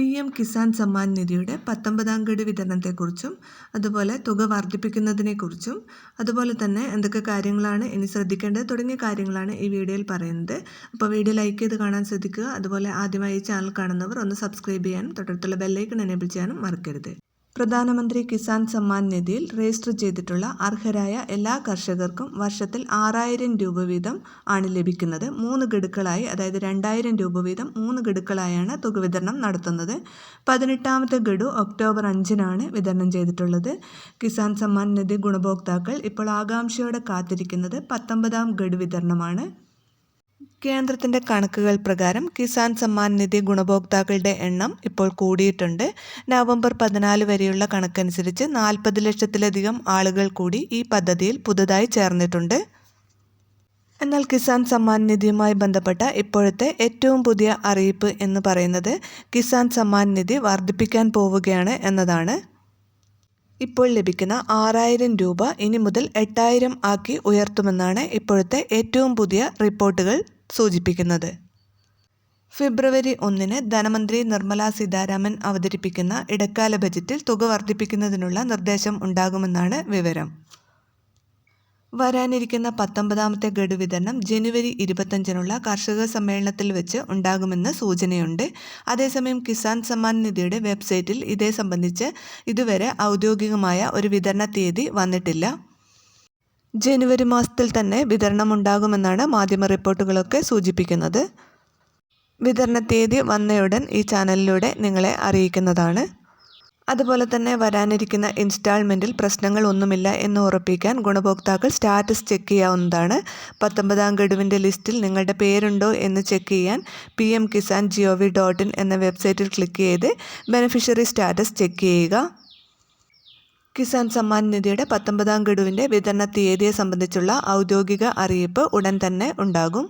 P M Kisan Samman നിധിയുടെ പത്തൊമ്പതാം ഗഡു വിതരണത്തെക്കുറിച്ചും അതുപോലെ തുക വർദ്ധിപ്പിക്കുന്നതിനെക്കുറിച്ചും അതുപോലെ തന്നെ എന്തൊക്കെ കാര്യങ്ങളാണ് ഇനി ശ്രദ്ധിക്കേണ്ടത് തുടങ്ങിയ കാര്യങ്ങളാണ് ഈ വീഡിയോയിൽ പറയുന്നത്. അപ്പോൾ വീഡിയോ ലൈക്ക് ചെയ്ത് കാണാൻ ശ്രദ്ധിക്കുക. അതുപോലെ ആദ്യമായി ഈ ചാനൽ കാണുന്നവർ ഒന്ന് സബ്സ്ക്രൈബ് ചെയ്യാനും തൊട്ടടുത്തുള്ള ബെല്ലൈക്കൺ എനേബിൾ ചെയ്യാനും മറക്കരുത്. പ്രധാനമന്ത്രി കിസാൻ സമ്മാൻ നിധിയിൽ രജിസ്റ്റർ ചെയ്തിട്ടുള്ള അർഹരായ എല്ലാ കർഷകർക്കും വർഷത്തിൽ ആറായിരം രൂപ വീതം ആണ് ലഭിക്കുന്നത്. മൂന്ന് ഗഡുക്കളായി അതായത് രണ്ടായിരം രൂപ വീതം മൂന്ന് ഗഡുക്കളായാണ് തുക വിതരണം നടത്തുന്നത്. പതിനെട്ടാമത്തെ ഗഡു ഒക്ടോബർ അഞ്ചിനാണ് വിതരണം ചെയ്തിട്ടുള്ളത്. കിസാൻ സമ്മാൻ നിധി ഗുണഭോക്താക്കൾ ഇപ്പോൾ ആകാംക്ഷയോടെ കാത്തിരിക്കുന്നത് പത്തൊമ്പതാം ഗഡു വിതരണമാണ്. കേന്ദ്രത്തിന്റെ കണക്കുകൾ പ്രകാരം കിസാൻ സമ്മാൻ നിധി ഗുണഭോക്താക്കളുടെ എണ്ണം ഇപ്പോൾ കൂടിയിട്ടുണ്ട്. നവംബർ പതിനാല് വരെയുള്ള കണക്കനുസരിച്ച് നാൽപ്പത് ലക്ഷത്തിലധികം ആളുകൾ കൂടി ഈ പദ്ധതിയിൽ പുതുതായി ചേർന്നിട്ടുണ്ട്. എന്നാൽ കിസാൻ സമ്മാൻ നിധിയുമായി ബന്ധപ്പെട്ട ഇപ്പോഴത്തെ ഏറ്റവും പുതിയ അറിയിപ്പ് എന്ന് പറയുന്നത് കിസാൻ സമ്മാൻ നിധി വർദ്ധിപ്പിക്കാൻ പോവുകയാണ് എന്നതാണ്. ഇപ്പോൾ ലഭിക്കുന്ന ആറായിരം രൂപ ഇനി മുതൽ എട്ടായിരം ആക്കി ഉയർത്തുമെന്നാണ് ഇപ്പോഴത്തെ ഏറ്റവും പുതിയ റിപ്പോർട്ടുകൾ. സൂചിപ്പിക്കുന്നത്. ഫെബ്രുവരി ഒന്നിന് ധനമന്ത്രി നിർമ്മല സീതാരാമൻ അവതരിപ്പിക്കുന്ന ഇടക്കാല ബജറ്റിൽ തുക വർദ്ധിപ്പിക്കുന്നതിനുള്ള നിർദ്ദേശം ഉണ്ടാകുമെന്നാണ് വിവരം. വരാനിരിക്കുന്ന പത്തൊമ്പതാമത്തെ ഗഡു വിതരണം ജനുവരി ഇരുപത്തഞ്ചിനുള്ള കർഷക സമ്മേളനത്തിൽ വെച്ച് ഉണ്ടാകുമെന്ന് സൂചനയുണ്ട്. അതേസമയം കിസാൻ സമ്മാൻ നിധിയുടെ വെബ്സൈറ്റിൽ ഇതേ സംബന്ധിച്ച് ഇതുവരെ ഔദ്യോഗികമായ ഒരു വിതരണ തീയതി വന്നിട്ടില്ല. ജനുവരി മാസത്തിൽ തന്നെ വിതരണം ഉണ്ടാകുമെന്നാണ് മാധ്യമ റിപ്പോർട്ടുകളൊക്കെ സൂചിപ്പിക്കുന്നത്. വിതരണ തീയതി വന്നയുടൻ ഈ ചാനലിലൂടെ നിങ്ങളെ അറിയിക്കുന്നതാണ്. അതുപോലെ തന്നെ വരാനിരിക്കുന്ന ഇൻസ്റ്റാൾമെന്റിൽ പ്രശ്നങ്ങൾ ഒന്നുമില്ല എന്ന് ഉറപ്പിക്കാൻ ഗുണഭോക്താക്കൾ സ്റ്റാറ്റസ് ചെക്ക് ചെയ്യാവുന്നതാണ്. പത്തൊമ്പതാം ഗഡുവിന്റെ ലിസ്റ്റിൽ നിങ്ങളുടെ പേരുണ്ടോ എന്ന് ചെക്ക് ചെയ്യാൻ P M Kisan G O V dot in എന്ന വെബ്സൈറ്റിൽ ക്ലിക്ക് ചെയ്ത് ബെനിഫിഷ്യറി സ്റ്റാറ്റസ് ചെക്ക് ചെയ്യുക. കിസാൻ സമ്മാൻ നിധിയുടെ പത്തൊമ്പതാം ഗഡുവിന്റെ വിതരണ തീയതിയെ സംബന്ധിച്ചുള്ള ഔദ്യോഗിക അറിയിപ്പ് ഉടൻ തന്നെ ഉണ്ടാകും.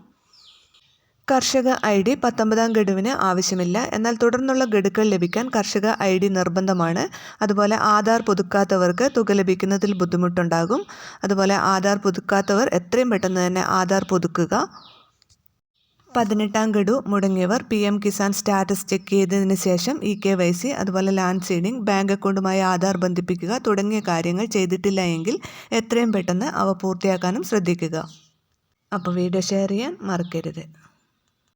കർഷക ഐ ഡി പത്തൊമ്പതാം ഗഡുവിന് ആവശ്യമില്ല. എന്നാൽ തുടർന്നുള്ള ഗഡുക്കൾ ലഭിക്കാൻ കർഷക ഐ ഡി നിർബന്ധമാണ്. അതുപോലെ ആധാർ പുതുക്കാത്തവർക്ക് തുക ലഭിക്കുന്നതിൽ ബുദ്ധിമുട്ടുണ്ടാകും. അതുപോലെ ആധാർ പുതുക്കാത്തവർ എത്രയും പെട്ടെന്ന് തന്നെ ആധാർ പുതുക്കുക പതിനെട്ടാം ഗഡു മുടങ്ങിയവർ P M Kisan status check ചെയ്തതിനു ശേഷം ഇ കെ വൈ സി അതുപോലെ ലാൻഡ് സീഡിംഗ് ബാങ്ക് അക്കൗണ്ടുമായി ആധാർ ബന്ധിപ്പിക്കുക തുടങ്ങിയ കാര്യങ്ങൾ ചെയ്തിട്ടില്ല എങ്കിൽ എത്രയും പെട്ടെന്ന് അവ പൂർത്തിയാക്കാനും ശ്രദ്ധിക്കുക. അപ്പോൾ വീഡിയോ ഷെയർ ചെയ്യാൻ മറക്കരുത്.